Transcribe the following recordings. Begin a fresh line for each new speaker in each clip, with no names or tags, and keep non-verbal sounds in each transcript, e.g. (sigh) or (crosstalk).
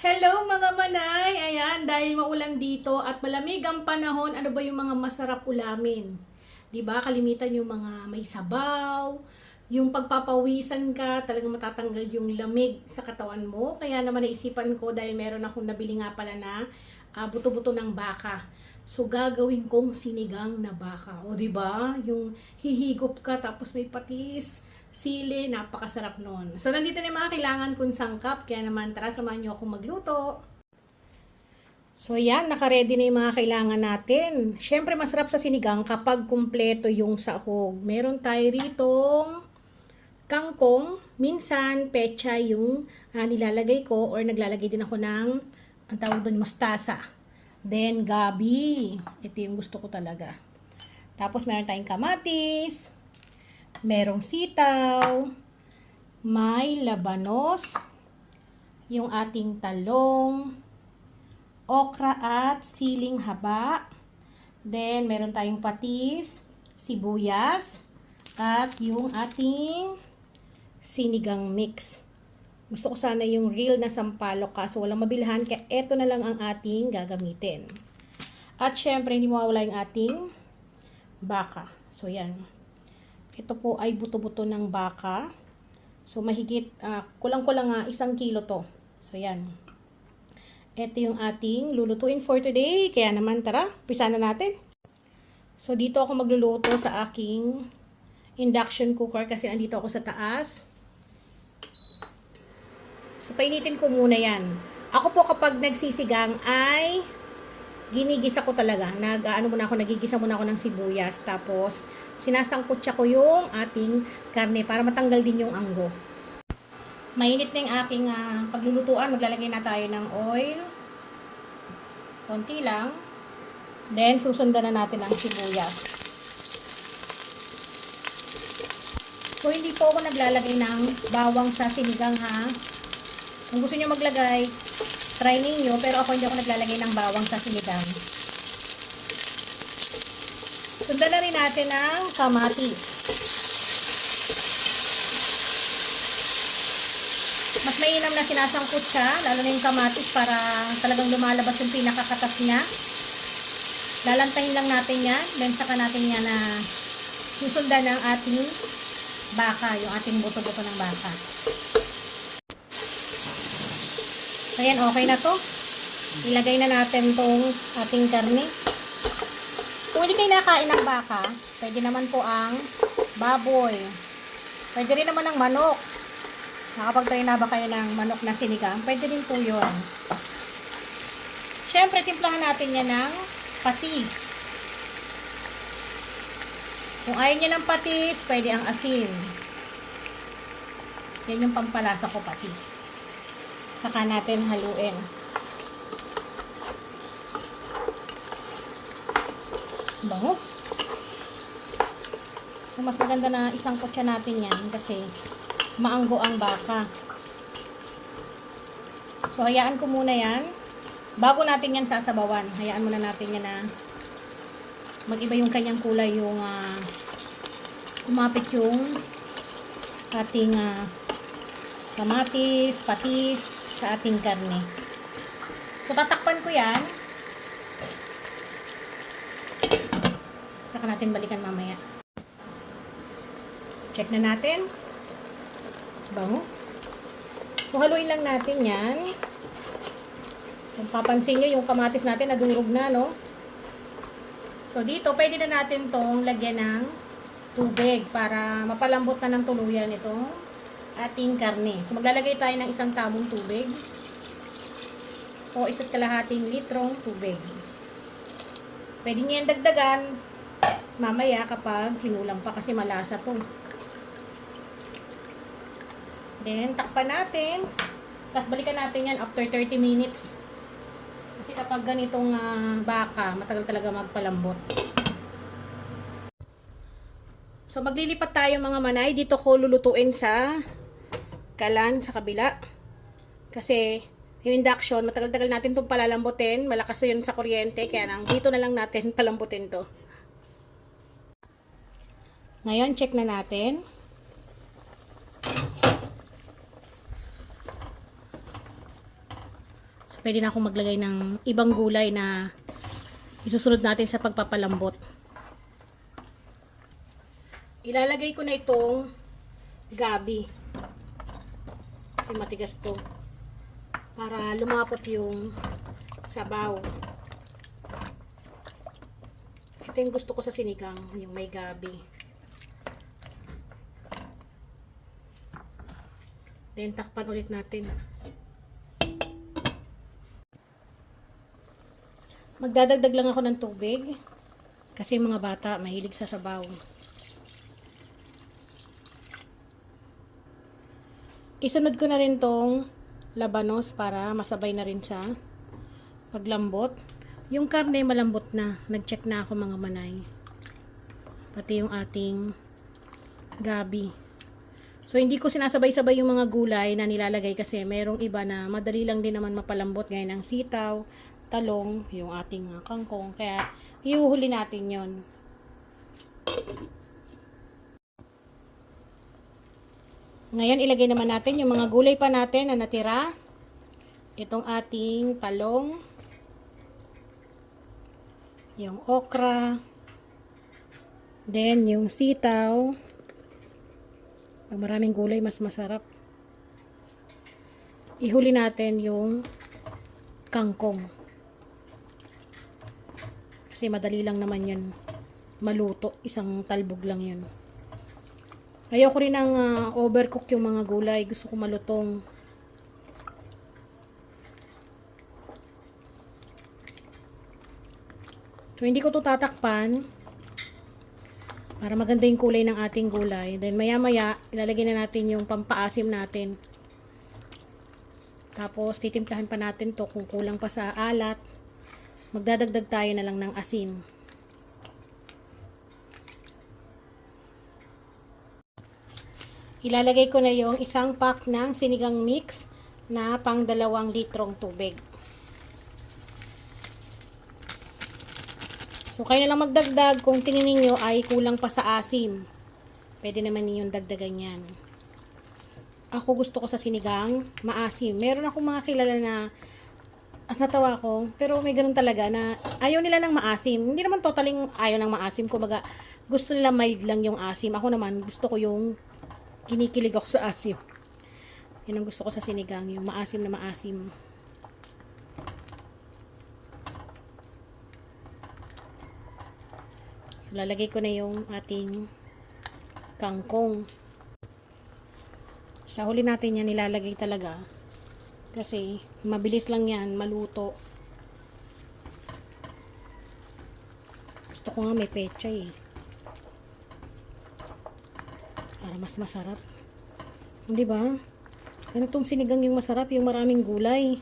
Hello mga manay! Ayan, dahil maulan dito at malamig ang panahon, ano ba yung mga masarap ulamin? ba Kalimitan yung mga may sabaw, yung pagpapawisan ka, talagang matatanggal yung lamig sa katawan mo. Kaya naman naisipan ko dahil meron akong nabili nga pala na ah, buto-buto ng baka. So gagawin kong sinigang na baka. O 'di ba? Yung hihigop ka tapos may patis, sili, napakasarap nun. So nandito na yung mga kailangan kong sangkap, kaya naman tara samahan niyo akong magluto. So yan, nakaready na yung mga kailangan natin. Siyempre masarap sa sinigang kapag kumpleto yung sahog. Meron tayo ritong kangkong, minsan pecha yung ah, nilalagay ko or naglalagay din ako ng ang tawag doon mustasa. Then gabi. Ito yung gusto ko talaga. Tapos meron tayong kamatis, merong sitaw, may labanos, yung ating talong, okra at siling haba. Then, meron tayong patis, sibuyas, at yung ating sinigang mix. Gusto ko sana yung real na sampalok kaso walang mabilhan kaya eto na lang ang ating gagamitin. At syempre, hindi mawawala yung ating baka. So, yan. Ito po ay buto-buto ng baka. So, mahigit, ah, kulang-kulang nga isang kilo to. So, yan. Ito yung ating lulutuin for today. Kaya naman, tara, pisa na natin. So, dito ako magluluto sa aking induction cooker kasi andito ako sa taas. So, painitin ko muna yan. Ako po kapag nagsisigang ay ginigisa ko talaga. Nag, ano muna ako, nagigisa muna ako ng sibuyas. Tapos, sinasangkot siya ko yung ating karne para matanggal din yung anggo. Mainit na yung aking ah, paglulutuan. Maglalagay na tayo ng oil. Konti lang. Then, susundan na natin ang sibuyas. So, hindi po ako naglalagay ng bawang sa sinigang ha. Kung gusto niyo maglagay, try ninyo. Pero ako hindi ako naglalagay ng bawang sa sinigang. Sundan na rin natin ang kamatis. Mas mainam na sinasangkot siya, lalo na yung kamatis para talagang lumalabas yung pinakakatas niya. Lalantahin lang natin yan, then saka natin yan na susundan ng ating baka, yung ating buto-buto ng baka. So yan, okay na to. Ilagay na natin tong ating karne. Kung hindi kayo nakain ng baka, pwede naman po ang baboy. Pwede rin naman ang manok. Nakapag-try na ba kayo ng manok na sinigang? Pwede rin po yun. Siyempre, timplahan natin yan ng patis. Kung ayaw niya ng patis, pwede ang asin. Yan yung pampalasa ko, patis. Saka natin haluin. Bango. So, mas maganda na isang kutsa natin yan kasi maanggo ang baka. So, hayaan ko muna yan. Bago natin yan sasabawan, hayaan muna natin yan na mag-iba yung kanyang kulay yung uh, kumapit yung ating uh, kamatis, patis sa ating karne. So, tatakpan ko yan. Saka natin balikan mamaya. Check na natin. Bango. So, haluin lang natin yan. So, papansin nyo yung kamatis natin nadurog na, no? So, dito, pwede na natin tong lagyan ng tubig para mapalambot na ng tuluyan itong ating karne. So, maglalagay tayo ng isang tabong tubig o isa't kalahating litrong tubig. Pwede nyo yan dagdagan mamaya kapag kinulang pa kasi malasa to. Then, takpan natin. Tapos balikan natin yan after 30 minutes. Kasi kapag ganitong ah, baka, matagal talaga magpalambot. So, maglilipat tayo mga manay. Dito ko lulutuin sa kalan sa kabila. Kasi, yung induction, matagal-tagal natin itong palalambutin. Malakas yun sa kuryente. Kaya nang dito na lang natin (laughs) palambutin to. Ngayon, check na natin. pwede na akong maglagay ng ibang gulay na isusunod natin sa pagpapalambot. Ilalagay ko na itong gabi. Kasi matigas to. Para lumapot yung sabaw. Ito yung gusto ko sa sinigang, yung may gabi. Then, takpan ulit natin. Magdadagdag lang ako ng tubig. Kasi mga bata, mahilig sa sabaw. Isunod ko na rin tong labanos para masabay na rin sa paglambot. Yung karne malambot na. Nag-check na ako mga manay. Pati yung ating gabi. So, hindi ko sinasabay-sabay yung mga gulay na nilalagay kasi merong iba na madali lang din naman mapalambot gaya ng sitaw, talong, yung ating kangkong. Kaya, iuhuli natin yon Ngayon, ilagay naman natin yung mga gulay pa natin na natira. Itong ating talong, yung okra, then yung sitaw, pag maraming gulay, mas masarap. Ihuli natin yung kangkong. Kasi madali lang naman yan maluto. Isang talbog lang yan. Ayoko rin ng ah, overcook yung mga gulay. Gusto ko malutong. So, hindi ko to tatakpan para maganda yung kulay ng ating gulay. Then, maya-maya, ilalagay na natin yung pampaasim natin. Tapos, titimplahan pa natin to kung kulang pa sa alat. Magdadagdag tayo na lang ng asin. Ilalagay ko na yung isang pack ng sinigang mix na pang dalawang litrong tubig. So, kayo na lang magdagdag kung tingin ninyo ay kulang pa sa asim. Pwede naman ninyong dagdagan yan. Ako gusto ko sa sinigang, maasim. Meron akong mga kilala na at natawa ko, pero may ganun talaga na ayaw nila ng maasim. Hindi naman totaling ayaw ng maasim. Kumbaga, gusto nila mild lang yung asim. Ako naman, gusto ko yung kinikilig ako sa asim. Yan ang gusto ko sa sinigang, yung maasim na maasim. So, lalagay ko na yung ating kangkong. Sa huli natin yan nilalagay talaga. Kasi, mabilis lang yan, maluto. Gusto ko nga may pechay eh. Para mas masarap. Hindi ba? Ganitong sinigang yung masarap, yung maraming gulay.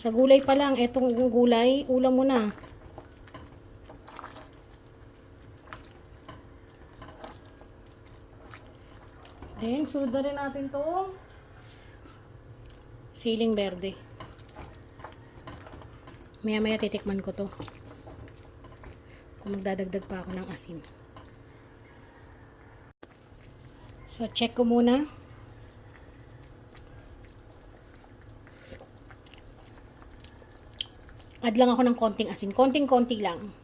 Sa gulay pa lang, etong gulay, ulam mo na. Then, sunod na rin natin to siling berde. Maya maya titikman ko to. Kung magdadagdag pa ako ng asin. So, check ko muna. Add lang ako ng konting asin. Konting-konti lang.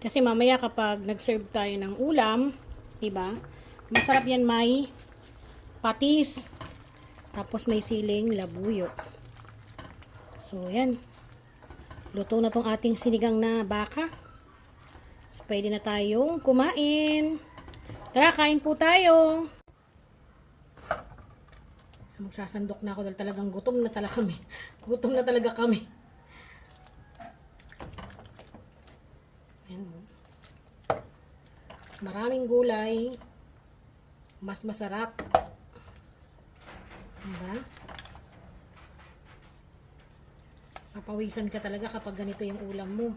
Kasi mamaya kapag nag-serve tayo ng ulam, 'di ba? Masarap 'yan may patis. Tapos may siling labuyo. So, yan. Luto na tong ating sinigang na baka. So, pwede na tayong kumain. Tara, kain po tayo. So, magsasandok na ako dahil talagang gutom na talaga kami. (laughs) Gutom na talaga kami. Yan. oh. Maraming gulay. Mas masarap. Diba? Papawisan ka talaga kapag ganito yung ulam mo.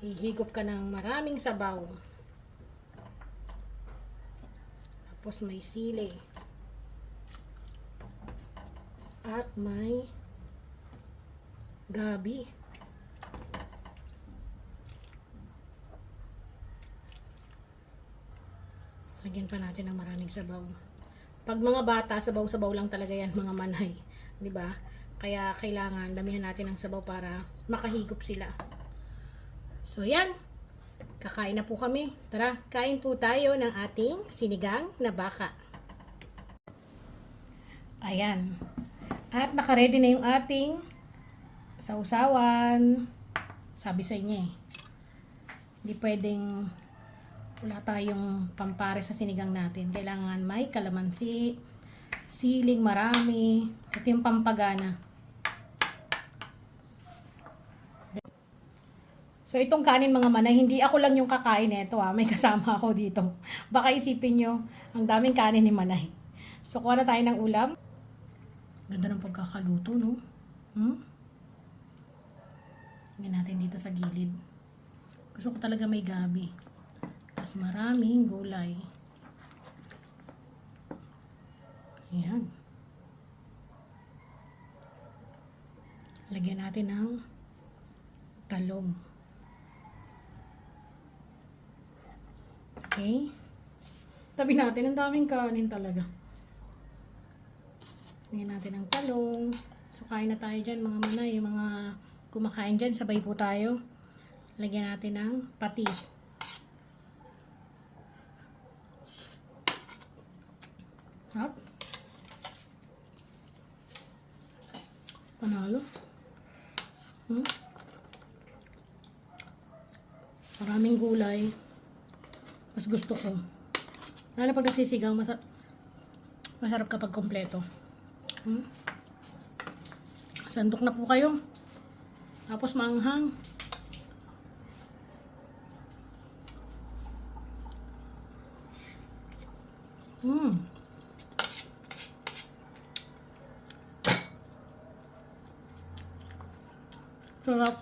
Hihigop ka ng maraming sabaw. Tapos may sili. At may gabi. Lagyan pa natin ng maraming sabaw. Pag mga bata, sabaw-sabaw lang talaga yan mga manay. (laughs) ba? Kaya kailangan damihan natin ng sabaw para makahigop sila. So yan, kakain na po kami. Tara, kain po tayo ng ating sinigang na baka. Ayan. At nakaredy na yung ating sausawan. Sabi sa inyo eh. Hindi pwedeng wala tayong pampare sa sinigang natin. Kailangan may kalamansi, siling marami, ito yung pampagana. So itong kanin mga manay, hindi ako lang yung kakain nito ah. May kasama ako dito. Baka isipin nyo, ang daming kanin ni manay. So kuha na tayo ng ulam. Ganda ng pagkakaluto, no? Hmm? Tingnan natin dito sa gilid. Gusto ko talaga may gabi. Tapos maraming gulay. Ayan. Lagyan natin ng talong. Okay. Tabi natin. Ang daming kanin talaga. Lagyan natin ng talong. So, kain na tayo dyan, mga manay. Yung mga kumakain dyan, sabay po tayo. Lagyan natin ng patis. Hop. Panalo. Hmm? Maraming gulay. Mas gusto ko. Lalo pag nagsisigang, masa masarap kapag kompleto. Hmm? Sandok na po kayo. Tapos maanghang. Hmm. Sarap.